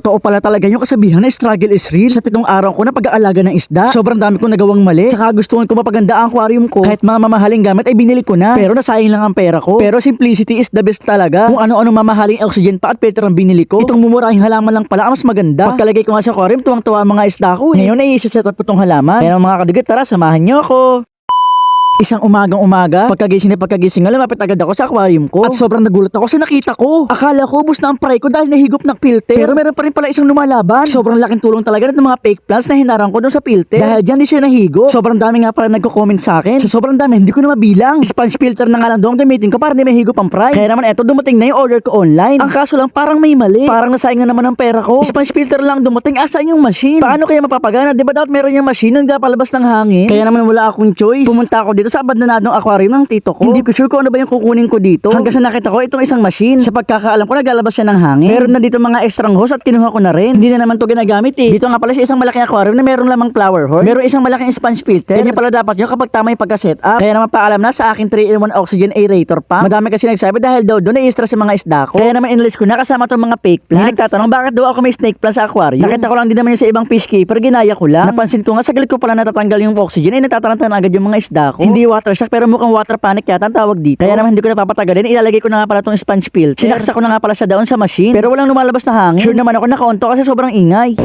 Totoo pala talaga yung kasabihan na struggle is real. Sa pitong araw ko na pag-aalaga ng isda, sobrang dami kong nagawang mali. Tsaka gustuhan ko mapaganda ang aquarium ko. Kahit mga mamahaling gamit ay binili ko na. Pero nasayang lang ang pera ko. Pero simplicity is the best talaga. Kung ano-ano mamahaling oxygen pa at filter ang binili ko. Itong mumurahing halaman lang pala ang mas maganda. Pagkalagay ko nga sa aquarium, tuwang-tuwa ang mga isda ko. Ngayon ay isa-set up ko tong halaman. Kaya mga kadugat, tara, samahan niyo ako. Isang umagang umaga, pagkagising na pagkagising, lumapit agad ako sa aquarium ko. At sobrang nagulat ako sa nakita ko. Akala ko ubos na ang pray ko dahil nahigop ng filter. Pero meron pa rin pala isang lumalaban. Sobrang laking tulong talaga ng mga fake plants na hinarang ko doon sa filter. Dahil dyan di siya nahigo. Sobrang dami nga pala nagko-comment sa akin. Sa sobrang dami, hindi ko na mabilang. Sponge filter na nga lang doon ang gamitin ko para hindi mahigop ang fry. Kaya naman eto, dumating na yung order ko online. Ang kaso lang parang may mali. Parang nasayang na naman ang pera ko. Sponge filter lang dumating, asan yung machine? Paano kaya mapapagana? Di ba dapat meron yung machine nang palabas ng hangin? Kaya naman wala akong choice. Pumunta ako dito sa abandonadong aquarium ng tito ko. Hindi ko sure kung ano ba yung kukunin ko dito. Hanggang sa nakita ko itong isang machine. Sa pagkakaalam ko naglalabas siya ng hangin. Meron na dito mga extrang hose at kinuha ko na rin. Hindi na naman to ginagamit eh. Dito nga pala sa isang malaking aquarium na meron lamang flower horn. Meron isang malaking sponge filter. Ganyan pala dapat yun kapag tama yung pagka-set up. Kaya naman paalam na sa akin 3-in-1 oxygen aerator pump. Madami kasi nagsabi dahil daw doon na-stress yung mga isda ko. Kaya naman inlist ko na kasama tong mga fake plants. Hindi nagtatanong bakit daw ako may snake plant sa aquarium. Nakita ko lang din naman yun sa ibang fish keeper. Ginaya ko lang. Napansin ko nga sa gilid ko pala natatanggal yung oxygen ay natataranta na agad yung mga isda ko. Hindi water shock pero mukhang water panic yata ang tawag dito. Kaya naman hindi ko napapatagalin. Ilalagay ko na nga pala tong sponge filter. Sinaksa ko na nga pala siya doon sa machine. Pero walang lumalabas na hangin. Sure naman ako nakaunto kasi sobrang ingay.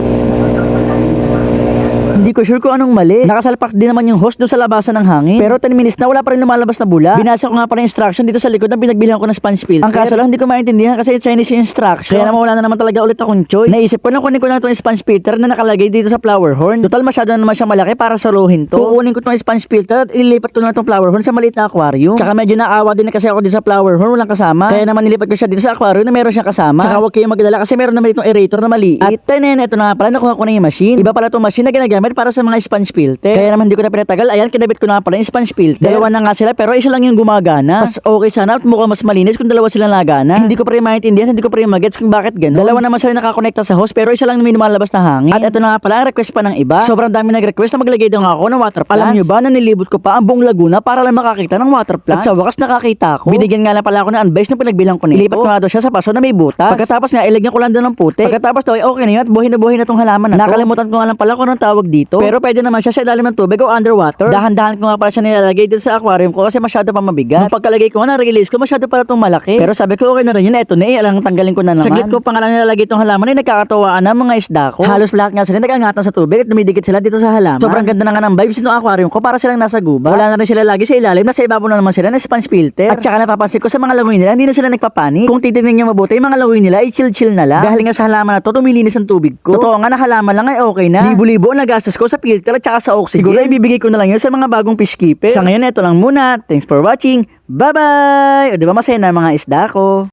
Hindi ko sure kung anong mali. Nakasalpak din naman yung host doon sa labasan ng hangin. Pero 10 minutes na wala pa rin lumalabas na bula. Binasa ko nga pala instruction dito sa likod na pinagbilihan ko ng sponge filter. Ang kaso lang hindi ko maintindihan kasi Chinese yung instruction. Kaya naman wala na naman talaga ulit akong choice. Naisip ko na kunin ko lang itong sponge filter na nakalagay dito sa flower horn. Total masyado na naman siya malaki para saluhin to. Kukunin ko itong sponge filter at ililipat ko na itong flower horn sa maliit na aquarium. Tsaka medyo naawa din na kasi ako dito sa flower horn walang kasama. Kaya naman nilipat ko siya dito sa aquarium na meron siyang kasama. Tsaka huwag kayong magalala kasi meron naman itong aerator na maliit. At tenen, ito na nga pala nakuha ko na yung machine. Iba pala itong machine na ginagamit para sa mga sponge filter. Kaya naman hindi ko na pinatagal. Ayan, kinabit ko na pala yung sponge filter. Dalawa na nga sila pero isa lang yung gumagana. Mas okay sana at mukhang mas malinis kung dalawa sila nagana. Hindi ko pa rin maintindihan, hindi ko pa rin magets kung bakit ganun. Dalawa naman sila nakakonekta sa host pero isa lang may lumalabas na hangin. At ito na nga pala request pa ng iba. Sobrang dami nag-request na maglagay daw ako ng water plants. Alam nyo ba na nilibot ko pa ang buong Laguna para lang makakita ng water plants? At sa wakas nakakita ako. Binigyan nga lang pala ako ng advice na pinagbilang ko nito. Ilipat ko nga daw siya sa paso na may butas. Pagkatapos nga ilagyan ko lang doon ng puti. Pagkatapos daw ay okay na yun at buhay na buhay na tong halaman na. Nakalimutan ko nga lang pala kung anong tawag dito. Pero pwede naman siya sa ilalim ng tubig o underwater. Dahan-dahan ko nga pala siya nilalagay dito sa aquarium ko kasi masyado pa mabigat. Nung pagkalagay ko nga na-release ko masyado pala itong malaki. Pero sabi ko okay na rin yun. Eto na eh. Alang tanggalin ko na naman. Saglit ko pa nga lang nilalagay itong halaman ay nagkakatawaan na mga isda ko. Halos lahat nga sila nag-angatan sa tubig at dumidikit sila dito sa halaman. Sobrang ganda na nga ng vibes nitong aquarium ko para silang nasa guba. Wala na rin sila lagi sa ilalim. Nasa ibabaw na naman sila ng sponge filter. At saka napapansin ko sa mga langoy nila hindi na sila nagpapanik. Kung titignan nyo mabuti yung mga langoy nila ay chill-chill na lang. Dahil nga sa halaman na to tumilinis ang tubig ko. Totoo nga na halaman lang ay okay na. Libo-libo ang nagastos ko sa filter at saka sa oxygen. Siguro ibibigay ko na lang yun sa mga bagong fish keeper. Sa ngayon, ito lang muna. Thanks for watching. Bye-bye! O, di ba masaya na mga isda ko?